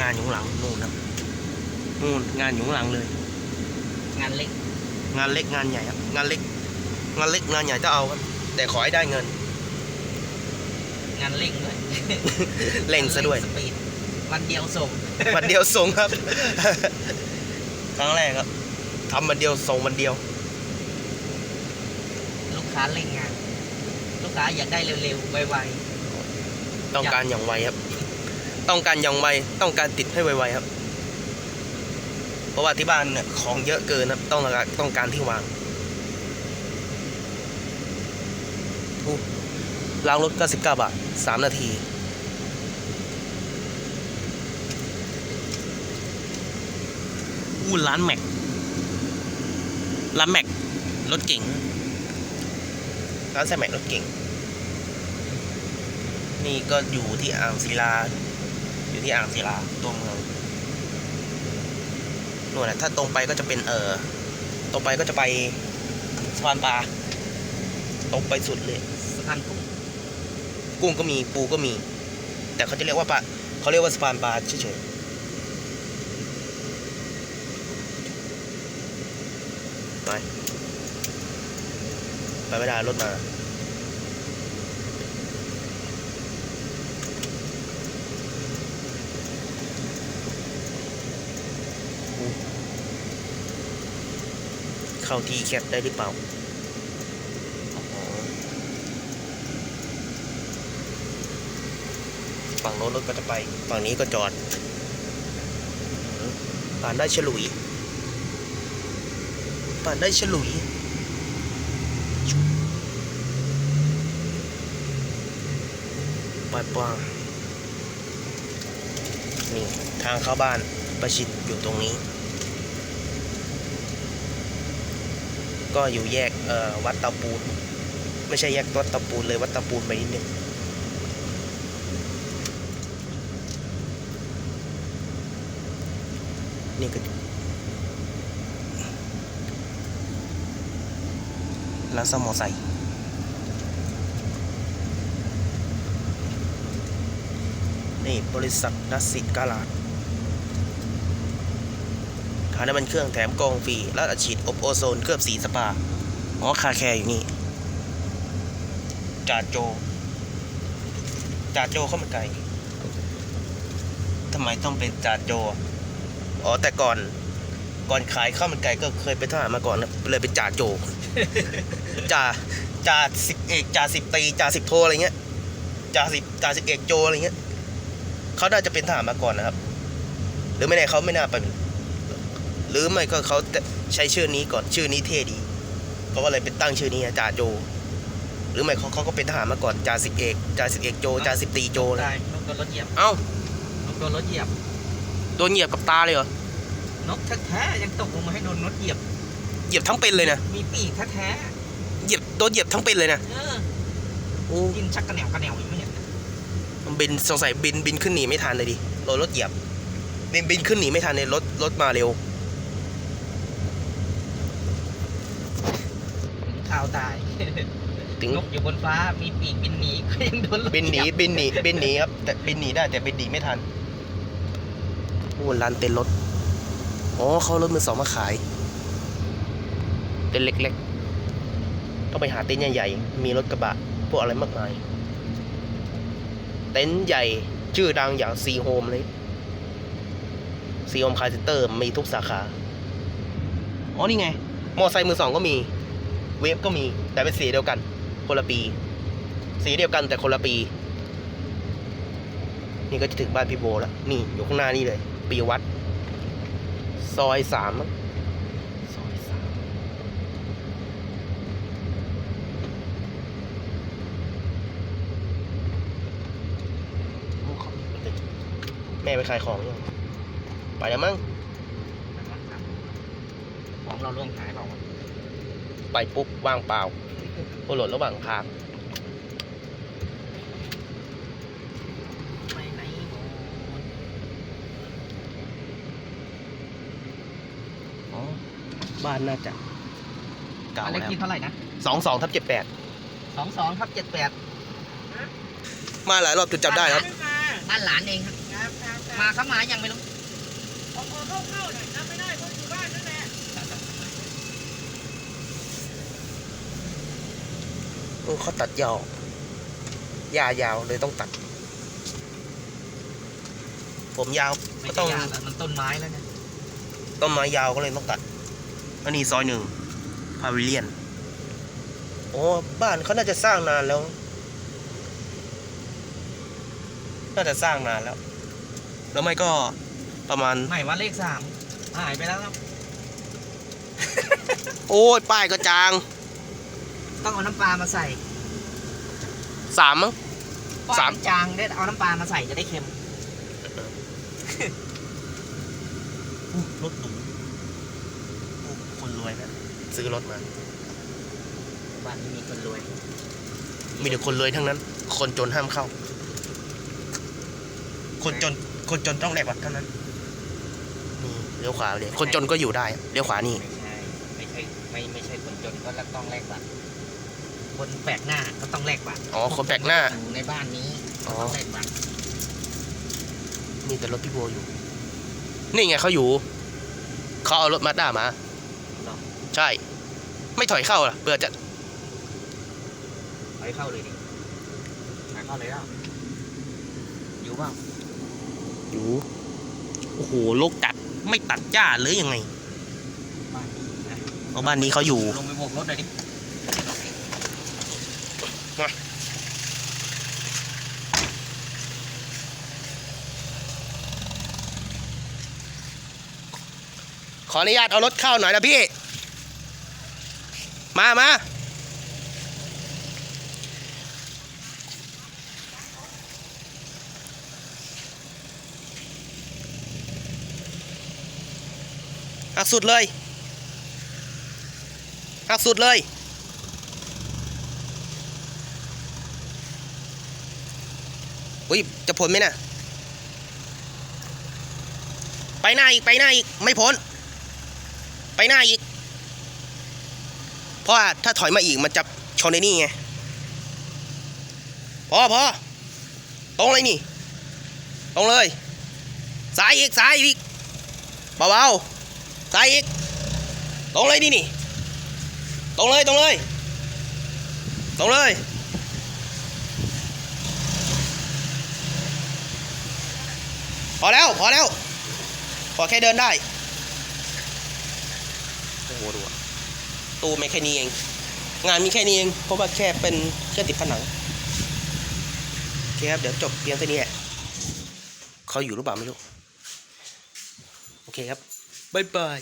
งานอยู่ข้างหลังนู่นนะนู่นงานอยู่ข้างหลังเลย งานเล็ก งานเล็กงานใหญ่ครับงานเล็ก งานเล็กงานใหญ่จะเอาครับแต่ขอให้ได้เงิน งานเร่งด้วยเล่งซะด้วยสปีดวันเดียวส่งวันเดียวส่งครับ ครั้งแรกครับทำวันเดียวส่งวันเดียว ลูกค้าเร่งงาน ลูกค้าอยากได้เร็วๆไวต้องการอย่างไวครับ ต้องการอย่างไวต้องการติดให้ไวๆครับ เพราะว่าที่บ้านเนี่ยของเยอะเกินครับต้องการต้องการที่วางอู้ล้างรถ99บาท3นาทีอู้ร้านแม็กร้านแม็กรถเก่งร้านใส่แม็กรถเก่ง นี่ก็อยู่ที่อ่างศิลา อยู่ที่อ่างศิลาตัวเมืองนู่นแหละถ้าตรงไปก็จะเป็นเออตรงไปก็จะไปสะพานปลาตรงไปสุดเลยๆสะพานกุ้งกุ้งก็มีปูก็มี แต่เขาจะเรียกว่าปลาเขาเรียกว่าสะพานปลาเฉยๆไปไปไม่ได้รถมา เข้าที่แคปได้หรือเปล่าอ๋อฝั่งโน้นรถก็จะไป ฝั่งนี้ก็จอดผ่านได้ฉลุยผ่านได้ฉลุยปาปานี่ ทางเข้าบ้านประชิดอยู่ตรงนี้ ก็อยู่แยกวัดเตาปูน ไม่ใช่แยกวัดเตาปูนเลยวัดเตาปูนไปนิดนึงนี่ก็ร้านซ่อมอไซค์นี่บริษัทนัสสิตกาลาดาน้ำมันเครื่องแถมกองฟรีและอัดฉีดอบโอโซนเคลือบสีสปาอ๋อคาแคร์อยู่นี่จ่าโจจ่าโจเข้ามันไก่ทำไมต้องเป็นจ่าโจอ๋อแต่ก่อนก่อนขายข้าวมันไก่ก็เคยเป็นทหารมาก่อนนะเลยเป็นจ่าโจจ่าจ่าสิบเอกจ่าสิบตีจ่าสิบโทอะไรเงี้ยจ่าสิบจ่าสิบเอกโจอะไรเงี้ยเขาน่าจะเป็นทหารมาก่อนนะครับ หรือไม่แน่เขาไม่น่าเป็น หรือไม่ก็เขาใช้ชื่อนี้ก่อนชื่อนี้เท่ดีเขาก็เลยเป็นตั้งชื่อนี้จ่าโจ หรือไม่เขาเขาก็เป็นทหารมาก่อนจ่าสิบเอกจ่าสิบเอกโจจ่าสิบตรีโจเลยได้นกโดนรถเหยียบเอ้านกโดนรถเหยียบโดนเหยียบกับตาเลยเหรอนกแท้ๆยังตกลงมาให้โดนรถเหยียบ เหยียบทั้งเป็นเลยนะมีปีกแท้เหยียบโดนเหยียบทั้งเป็นเลยนะๆเออโอ้กินชักกระแหนวกระแหนวอยู่ไม่เห็นมันบินสงสัยบินบินขึ้นหนีไม่ทันเลยดิโดนรถเหยียบบินบินขึ้นหนีไม่ทันเลยรถรถมาเร็ว ข่าวตายถึงนกอยู่บนฟ้ามีปีกบินหนีก็ยังโดนรถบินหนีเหยียบบินหนีบินหนีครับแต่บินหนีได้แต่บินหนีไม่ทันโอ้ร้านเต็นท์รถอ๋อเขาเอารถมือสองมาขาย เต็นท์เล็กๆ ต้องไปหาเต็นท์ใหญ่ๆ มีรถกระบะ พวกอะไรมากมาย เต็นท์ใหญ่ชื่อดังอย่างซีโฮมเลยซีโฮมคาร์เซนเตอร์มีทุกสาขา อ๋อนี่ไง มอไซค์มือสองก็มี เวฟก็มีแต่เป็นสีเดียวกัน คนละปี สีเดียวกันแต่คนละปี นี่ก็จะถึงบ้านพี่โบแล้วนี่อยู่ข้างหน้านี่เลยปีวัดซอยสามมั้งซอยสามโอ้เขาแม่ไปขายของยังไปแล้วมั้งของเราล่วงหายเปล่า ไปปุ๊บว่างเปล่าโอหล่นระหว่างทางไปไหนหมดอ๋อบ้านน่าจะเก่าบ้านเลขแล้วที่เท่าไหร่นะสองสองทับเจ็ดแปดสองสองทับเจ็ดแปดมาหลายรอบจนจำได้ครับ บ้านหลานเองครับ มาครับมายังไม่รู้เอาเอาเข้าๆหน่อยจำไม่ได้เพราะอยู่บ้านนั่นแหละ ออเขาตัดยาวหญ้ายาวเลยต้องตัด ผมยาวไม่ก็ใช่ต้องยาแล้วมันต้นไม้แล้วเนี่ยต้นไม้ยาวก็เลยต้องตัดอันนี้ซอยหนึ่งพาวิเลียนโอ้บ้านเขาน่าจะสร้างนานแล้ว น่าจะสร้างนานแล้ว แล้วไม่ก็ประมาณไม่ว่าเลขสามหายไปแล้วครับ โอ้ยป้ายก็จาง ต้องเอาน้ำปลามาใส่สามมั้ง ป้ายสามนจางได้เอาน้ำปลามาใส่จะได้เค็มอู้รถตู้อู้คนรวยนะซื้อรถมา บ้านนี้มีคนรวย มีแต่คนรวยทั้งนั้น คนจนห้ามเข้า คนจน คนจนต้องแลกบัตรเท่านั้นนี่เลี้ยวขวาเลยคนจนก็อยู่ได้ เลี้ยวขวานี่ ไม่ใช่ ไม่ใช่ ไม่ไม่ใช่คนจนก็ต้องแลกบัตร คนแปลกหน้าก็ต้องแลกบัตรอ๋อคนแปลกหน้า อยู่ในบ้านนี้อ๋อต้องแลกบัตรนี่แต่รถพี่โบอยู่ นี่ไงเขาอยู่ เขาเอารถมาด้ามาหรอใช่ ไม่ถอยเข้าล่ะเผื่อจะไปเข้าเลยดิไปเข้าเลยแล้วอยู่เปล่าอยู่ โอ้โหโลกตัดไม่ตัดหญ้าหรือยังไงบ้านนี้นะเอาบ้านนี้เขาอยู่ ลงไปโบกรถหน่อยดิ ขออนุญาตเอารถเข้าหน่อยนะพี่ มามาหักสุดเลยหักสุดเลย อุ้ย จะพ้นไหมน่ะ ไปหน้าอีก ไปหน้าอีก ไม่พ้น ไปหน้าอีก เพราะว่าถ้าถอยมาอีกมันจะชนในนี่ไงพอพอตรงเลยนี่ ตรงเลยซ้ายอีกซ้ายอีกเบาๆซ้ายอีก ตรงเลยนี่นี่ ตรงเลยตรงเลย ตรงเลยพอแล้วพอแล้ว พอแค่เดินได้ หดูตู้ไม่แค่นี้เอง งานมีแค่นี้เอง เพราะว่าแค่เป็นแค่ติดผนังโอเคครับ เดี๋ยวจบเพียงเท่านี้แหละเขาอยู่หรือเปล่าไม่รู้ โอเคครับ บ๊ายบาย